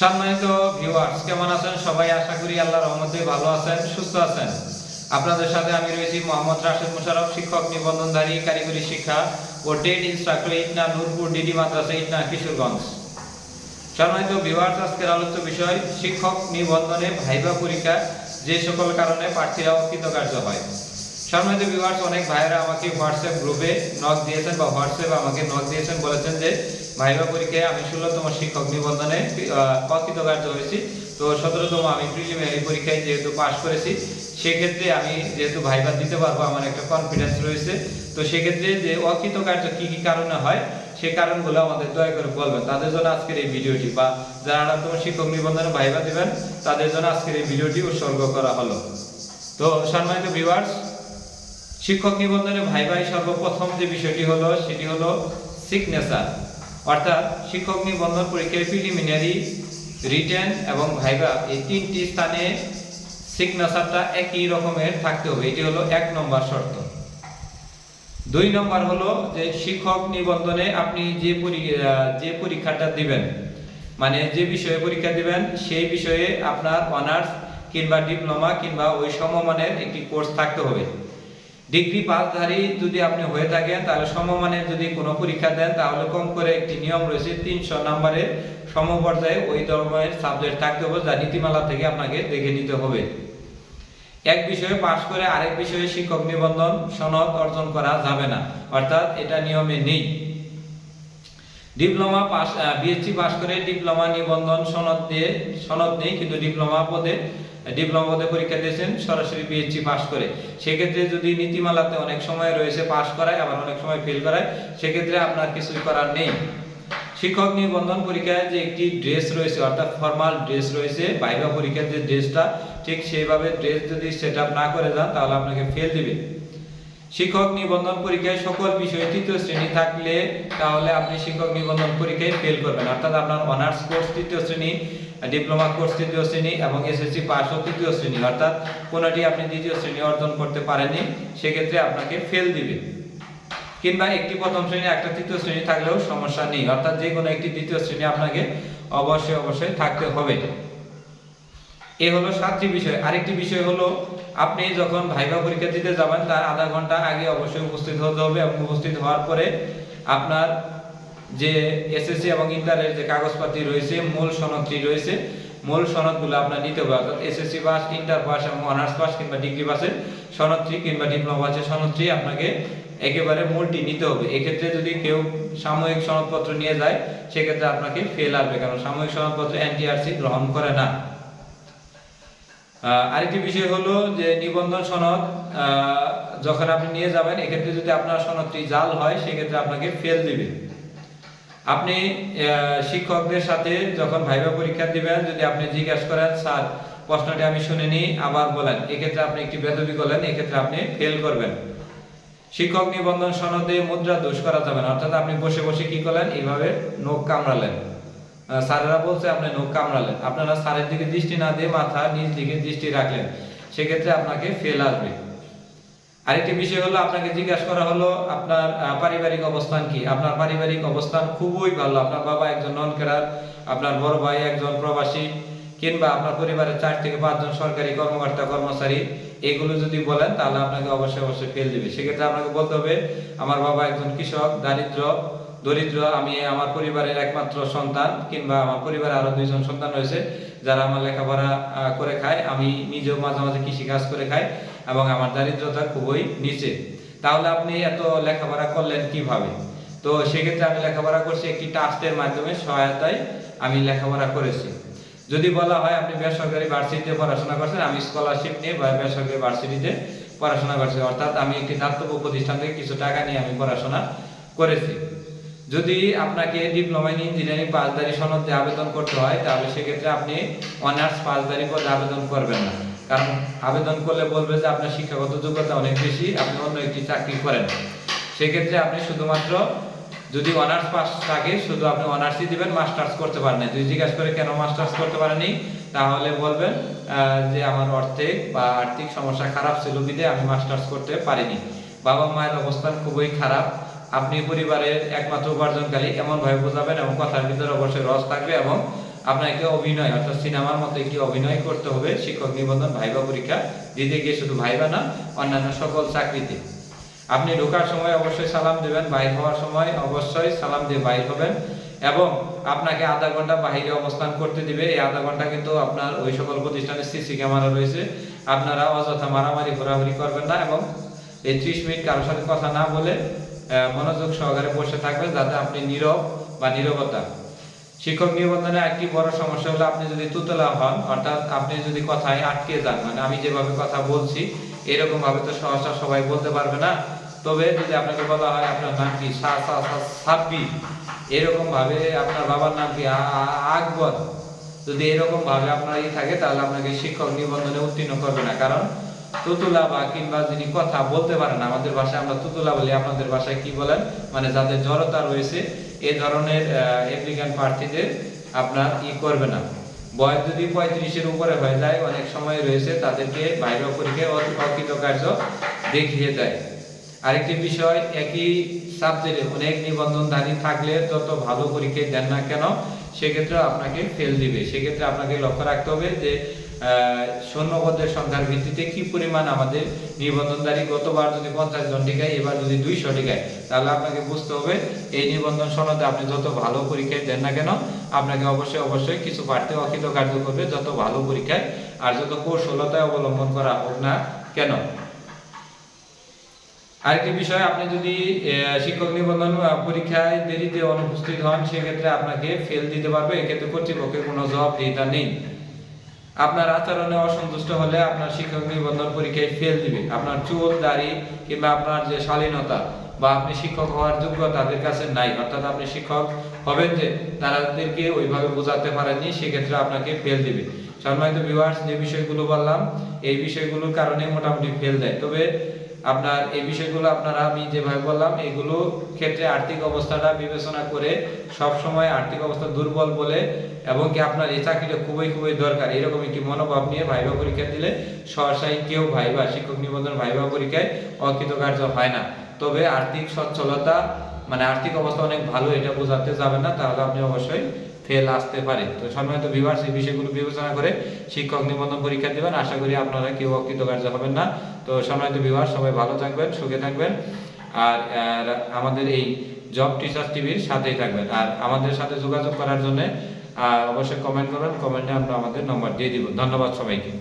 সম্মানিত ভিউয়ার্স কেমন আছেন? সবাই আশা করি আল্লাহর রহমতে ভালো আছেন, সুস্থ আছেন। আপনাদের সাথে আমি রয়েছি মোহাম্মদ রাশেদ মুশারফ, শিক্ষক, নিবন্ধনধারী, কারিগরি শিক্ষা ও TET instructor Itna Nurpur, DD মাদ্রাসা, ইটনা কিশোরগঞ্জ। সম্মানিত ভিউয়ার্স আজকের আলোচ্য বিষয়, শিক্ষক নিবন্ধনে ভাইবা পরীক্ষা, যে সকল কারণে প্রার্থীরা অকৃতকার্য হয়। সম্মানিত ভিউয়ার্স অনেক ভাইয়েরা আমাকে হোয়াটসঅ্যাপ গ্রুপে নক দিয়েছেন বা হোয়াটসঅ্যাপ আমাকে নক দিয়েছেন, বলেছেন যে, ভাইবা পরীক্ষায় আমি ষোলোতম শিক্ষক নিবন্ধনে অকৃতকার্য হয়েছি তো সতেরোতম আমি প্রিলিমিনারি পরীক্ষায় যেহেতু পাশ করেছি, সেক্ষেত্রে আমি যেহেতু ভাইবা দিতে পারব, আমার একটা কনফিডেন্স রয়েছে। তো সেক্ষেত্রে যে অকৃতকার্য কি কি কারণে হয় সেই কারণগুলো আমাদের দয়া করে বলবেন। তাদের জন্য আজকের এই ভিডিওটি বা যারা আনাত্তম শিক্ষক নিবন্ধনে ভাইবা দিবেন, তাদের জন্য আজকের এই ভিডিওটি উৎসর্গ করা হলো। তো সম্মানিত ভিউয়ার্স শিক্ষক নিবন্ধনে ভাই ভাই সর্বপ্রথম যে বিষয়টি হলো, সেটি হলো সিগনেচার অর্থাৎ শিক্ষক নিবন্ধন পরীক্ষার প্রিলিমিনারি রিটেন এবং ভাইবা এই তিনটি স্থানে সিগনেচারটা একই রকমের থাকতে হবে। এটি হলো এক নম্বর শর্ত। দুই নম্বর হলো যে শিক্ষক নিবন্ধনে আপনি যে যে পরীক্ষাটা দিবেন মানে যে বিষয়ে পরীক্ষা দিবেন, সেই বিষয়ে আপনার অনার্স কিংবা ডিপ্লোমা কিংবা ওই সমমানের একটি কোর্স থাকতে হবে। ডিগ্রি পাসধারী যদি আপনি হয়ে থাকেন, তাহলে সমমানের যদি কোনো পরীক্ষা দেন, তাহলে কম করে একটি নিয়ম রয়েছে তিনশো নম্বরের সমপর্যায়ে ওই ধরনের সাবজেক্ট থাকতে হবে যা নীতিমালা থেকে আপনাকে দেখে নিতে হবে। এক বিষয়ে পাশ করে আরেক বিষয়ে শিক্ষক নিবন্ধন, সনদ অর্জন করা যাবে না, অর্থাৎ এটা নিয়মে নেই। ডিপ্লোমা পাস বিএসসি পাশ করে ডিপ্লোমা নিবন্ধন, সনদ দিয়ে, সনদ নেই, কিন্তু ডিপ্লোমা পদে ডিপ্লোমা পদে পরীক্ষা দিয়েছেন, সরাসরি বিএসসি পাস করে। সেক্ষেত্রে যদি নীতিমালাতে অনেক সময় রয়েছে পাস করায়, আবার অনেক সময় ফেল করায়, সেক্ষেত্রে আপনার কিছুই করার নেই। শিক্ষক নিবন্ধন পরীক্ষায় যে একটি ড্রেস রয়েছে, অর্থাৎ ফর্মাল ড্রেস রয়েছে, বাইবা পরীক্ষার যে ড্রেসটা ঠিক সেইভাবে ড্রেস যদি সেট না করে যান তাহলে আপনাকে ফেল দিবে। শিক্ষক নিবন্ধন পরীক্ষায় সকল বিষয়ে তৃতীয় শ্রেণি থাকলে, তাহলে আপনি শিক্ষক নিবন্ধন পরীক্ষায় ফেল করবেন। অর্থাৎ আপনার অনার্স কোর্স তৃতীয় শ্রেণি ডিপ্লোমা কোর্স তৃতীয় শ্রেণি এবং এসএসসি পাস ও তৃতীয় শ্রেণি, অর্থাৎ কোনোটি আপনি দ্বিতীয় শ্রেণি অর্জন করতে পারেননি, সেক্ষেত্রে আপনাকে ফেল দিবে। কিংবা একটি প্রথম শ্রেণি, একটা তৃতীয় শ্রেণি থাকলেও সমস্যা নেই, অর্থাৎ যে কোনো একটি দ্বিতীয় শ্রেণি আপনাকে অবশ্যই অবশ্যই থাকতে হবে। এ হলো সাতটি বিষয়। আরেকটি বিষয় হলো, আপনি যখন ভাইবা পরীক্ষা দিতে যাবেন, তার আধা ঘণ্টা আগে অবশ্যই উপস্থিত হতে হবে এবং উপস্থিত হওয়ার পরে আপনার যে এসএসসি এবং ইন্টারের যে কাগজপাতি রয়েছে, মূল সনদটি রয়েছে, মূল সনদগুলো আপনার নিতে হবে। অর্থাৎ এসএসসি পাস ইন্টার পাস এবং অনার্স পাস কিংবা ডিগ্রি পাসের সনদটি কিংবা ডিপ্লোমা পাসের সনদটি আপনাকে একেবারে মূলটি নিতে হবে। এক্ষেত্রে যদি কেউ সাময়িক সনদপত্র নিয়ে যায়, সেক্ষেত্রে আপনাকে ফেল আসবে। কারণ সাময়িক সনদপত্র এনটিআরসি গ্রহণ করে না। আরেকটি বিষয় হলো যে নিবন্ধন সনদ যখন আপনি নিয়ে যাবেন, এক্ষেত্রে যদি আপনার সনদটি জাল হয়, সেক্ষেত্রে আপনাকে ফেল দিবে। আপনি শিক্ষকদের সাথে যখন ভাইবা পরীক্ষা দিবেন, যদি আপনি জিজ্ঞাসা করেন, স্যার, প্রশ্নটি আমি শুনিনি, আবার বলেন। এক্ষেত্রে আপনি একটি বেদবি করলেন, এক্ষেত্রে আপনি ফেল করবেন। শিক্ষক নিবন্ধন সনদে মুদ্রা দোষ করা যাবে না। অর্থাৎ আপনি বসে বসে কি করলেন? এইভাবে নখ কামড়ালেন। স্যারেরা বলছে, আপনি নখ কামড়ালেন। আপনারা স্যারের দিকে দৃষ্টি না দিয়ে মাথা নিজ দিকে দৃষ্টি রাখলেন। সেক্ষেত্রে আপনাকে ফেল আসবে। আরেকটি বিষয় হলো, আপনাকে জিজ্ঞাসা করা হলো, আপনার পারিবারিক অবস্থান কি? আপনার পারিবারিক অবস্থান খুবই ভালো। আপনার বাবা একজন নন ক্যাডার আপনার বড় ভাই একজন প্রবাসী, কিংবা আপনার পরিবারের চার থেকে পাঁচজন সরকারি কর্মকর্তা, কর্মচারী, এগুলো যদি বলেন, তাহলে আপনাকে অবশ্যই অবশ্যই ফেল দিবে। সেক্ষেত্রে আপনাকে বলতে হবে, আমার বাবা একজন কৃষক, দারিদ্র, দরিদ্র, আমি আমার পরিবারের একমাত্র সন্তান, কিংবা আমার পরিবারে আরও দুইজন সন্তান রয়েছে, যারা আমার লেখাপড়া করে খায়। আমি নিজেও মাঝে মাঝে কৃষি কাজ করে খাই। এবং আমার দারিদ্রতা খুবই নিচে। তাহলে আপনি এত লেখাপড়া করলেন কীভাবে? তো সেক্ষেত্রে আমি লেখাপড়া করছি একটি ট্রাস্টের মাধ্যমে, সহায়তায় আমি লেখাপড়া করেছি। যদি বলা হয় আপনি বেসরকারি ভার্সিটিতে পড়াশোনা করছেন, আমি স্কলারশিপ নিয়ে বা বেসরকারি ভার্সিটিতে পড়াশোনা করছি। অর্থাৎ আমি একটি দাতব্য প্রতিষ্ঠান থেকে কিছু টাকা নিয়ে আমি পড়াশোনা করেছি। যদি আপনাকে ডিপ্লোমা ইন ইঞ্জিনিয়ারিং পাসদারি সনদ আবেদন করতে হয়, তাহলে সেক্ষেত্রে আপনি অনার্স পাসদারি পদে আবেদন করবেন না। কারণ আবেদন করলে বলবে যে আপনার শিক্ষাগত যোগ্যতা অনেক বেশি, আপনি অন্য একটি চাকরি করেন। সেক্ষেত্রে আপনি শুধুমাত্র যদি অনার্স পাস থাকে, শুধু আপনি অনার্সই দিবেন মাস্টার্স করতে পারেন না যদি জিজ্ঞাসা করে কেন মাস্টার্স করতে পারেনি তাহলে বলবেন যে আমার অর্থে বা আর্থিক সমস্যা খারাপ ছিল বিধে আমি মাস্টার্স করতে পারিনি। বাবা মায়ের অবস্থান খুবই খারাপ। আপনি পরিবারের একমাত্র উপার্জনকারী এমন ভাবে বোঝাবেন এবং কথার ভিতরে অবশ্যই রস থাকবে এবং আপনাকে অভিনয়, অর্থাৎ সিনেমার মতো একটি অভিনয় করতে হবে, শিক্ষক নিবন্ধন, ভাইবা পরীক্ষা, দিতে গিয়ে শুধু ভাইবা না, অন্যান্য সকল চাকরিতে। আপনি ঢোকার সময় অবশ্যই সালাম দেবেন, বাইর হওয়ার সময় অবশ্যই সালাম দিয়ে বাইর হবেন এবং আপনাকে আধা ঘণ্টা বাহিরে অবস্থান করতে দিবে। এই আধা ঘণ্টা কিন্তু আপনার ওই সকল প্রতিষ্ঠানে সিসি ক্যামেরা রয়েছে। আপনারা অযথা মারামারি, ঘোরাঘুরি করবেন না এবং এই ত্রিশ মিনিট কারোর সাথে কথা না বলে মনোযোগ সহকারে বসে থাকবেন যাতে আপনি নীরব বা নীরবতা শিক্ষক নিবন্ধনে একটি বড় সমস্যা হলো আপনি যদি তুতলা হন, অর্থাৎ আপনি যদি কথায় আটকে যান মানে আমি যেভাবে কথা বলছি, এরকম ভাবে তো সহসা সবাই বলতে পারবে না। তবে যদি আপনাকে বলা হয় আপনার নাম কি? সা সা সা, সাব্বি। এরকম ভাবে আপনার বাবার নাম কি? আকবর। যদি এরকম ভাবে আপনার ই থাকে, তাহলে আপনাকে শিক্ষক নিবন্ধনে উত্তীর্ণ করবে না। কারণ তুতুলা বা কিংবা যিনি কথা বলতে পারেন, আমাদের ভাষায় আমরা তুতুলা বলি, আপনাদের ভাষায় কি বলেন? মানে যাদের জড়তা রয়েছে এই ধরনের অ্যাপ্লিক্যান্ট প্রার্থীদের আপনার ই করবে না। বয়স যদি পঁয়ত্রিশের উপরে হয়ে যায়, অনেক সময় রয়েছে তাদেরকে বাইরে পরীক্ষায় অকৃতকার্য দেখিয়ে দেয়। আরেকটি বিষয়, একই সাবজেক্টে অনেক নিবন্ধনধারী থাকলে যত ভালো পরীক্ষায় দেন না কেন, সেক্ষেত্রে আপনাকে ফেল দিবে। সেক্ষেত্রে আপনাকে লক্ষ্য রাখতে হবে যে আহ, শূন্যপদের সংখ্যার ভিত্তিতে কি পরিমাণ আমাদের নিবন্ধনধারী গতবার যদি পঞ্চাশ জন টিকায় এবার যদি দুইশো টিকায় তাহলে আপনাকে বুঝতে হবে এই নিবন্ধন সনদে আপনি যত ভালো পরীক্ষায় দেন না কেন আপনাকে অবশ্যই অবশ্যই কিছু প্রার্থী অকৃতকার্য করবে যত ভালো পরীক্ষায় আর যত কৌশলতায় অবলম্বন করা হোক না কেন। আরেকটি বিষয় আপনি যদি শিক্ষক নিবন্ধন পরীক্ষায় দেরিতে অনুপস্থিত হন সেক্ষেত্রে আপনাকে ফেল দিতে পারবে এক্ষেত্রে কর্তৃপক্ষের কোনো জবাবদিহিতা নেই। আপনার আচরণে অসন্তুষ্ট হলে আপনার শিক্ষক নিবন্ধন পরীক্ষায় ফেল দিবে। আপনার চুল, দাড়ি কিংবা আপনার যে শালীনতা বা আপনি শিক্ষক হওয়ার যোগ্য তাদের কাছে নাই। অর্থাৎ আপনি শিক্ষক হবেন যে তাদেরকে ওইভাবে বোঝাতে পারেননি, সেক্ষেত্রে আপনাকে ফেল দিবে। সম্মানিত ভিউয়ার্স যে বিষয়গুলো বললাম, এই বিষয়গুলোর কারণে মোটামুটি ফেল দেয়। তবে আপনার এই বিষয়গুলো আপনারা আমি যেভাবে বললাম, এগুলো ক্ষেত্রে আর্থিক অবস্থাটা বিবেচনা করে সব সময় আর্থিক অবস্থা দুর্বল বলে এবং কি আপনার এই চাকরিটা খুবই খুবই দরকার। এরকম একটি মনোভাব নিয়ে ভাইবা পরীক্ষা দিলে সহসাই কেউ ভাইবা, শিক্ষক নিবন্ধন ভাইবা পরীক্ষায় অকৃতকার্য হয় না। তবে আর্থিক সচ্ছলতা মানে আর্থিক অবস্থা অনেক ভালো, এটা বোঝাতে যাবে না, তাহলে আপনি অবশ্যই ফেল আসতে পারে। তো সম্মানিত ভিভার্স এই বিষয়গুলো বিবেচনা করে শিক্ষক নিবন্ধন পরীক্ষা দেবেন। আশা করি আপনারা কেউ অকৃতকার্য হবেন না। তো সম্মানিত বিভার, সবাই ভালো থাকবেন, সুখে থাকবেন। আর আর আমাদের এই জব টিচার টিভির সাথেই থাকবেন। আর আমাদের সাথে যোগাযোগ করার জন্য অবশ্যই কমেন্ট করবেন। কমেন্টে আমরা আমাদের নম্বর দিয়ে দিব। ধন্যবাদ সবাইকে।